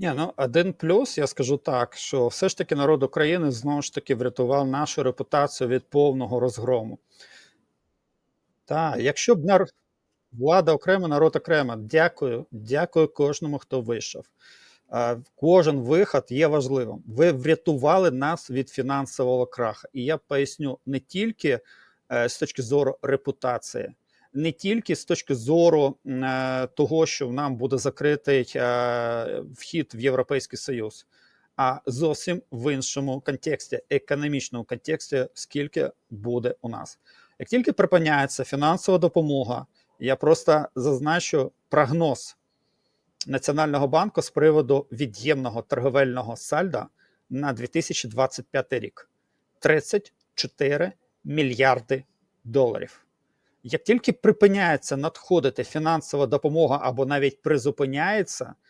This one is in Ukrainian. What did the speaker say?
Ні, ну один плюс, я скажу так, що все ж таки народ України знову ж таки врятував нашу репутацію від повного розгрому. Та, якщо б нар... влада окремо, народ окремо. Дякую, дякую кожному, хто вийшов. Кожен виход є важливим. Ви врятували нас від фінансового краха. І я поясню не тільки е, з точки зору репутації, не тільки з точки зору е, того, що нам буде закритий е, вхід в Європейський Союз, а зовсім в іншому контексті, економічному контексті, скільки буде у нас. Як тільки припиняється фінансова допомога, я просто зазначу прогноз Національного банку з приводу від'ємного торговельного сальда на 2025 рік 34 мільярди доларів. Як тільки припиняється надходити фінансова допомога або навіть призупиняється,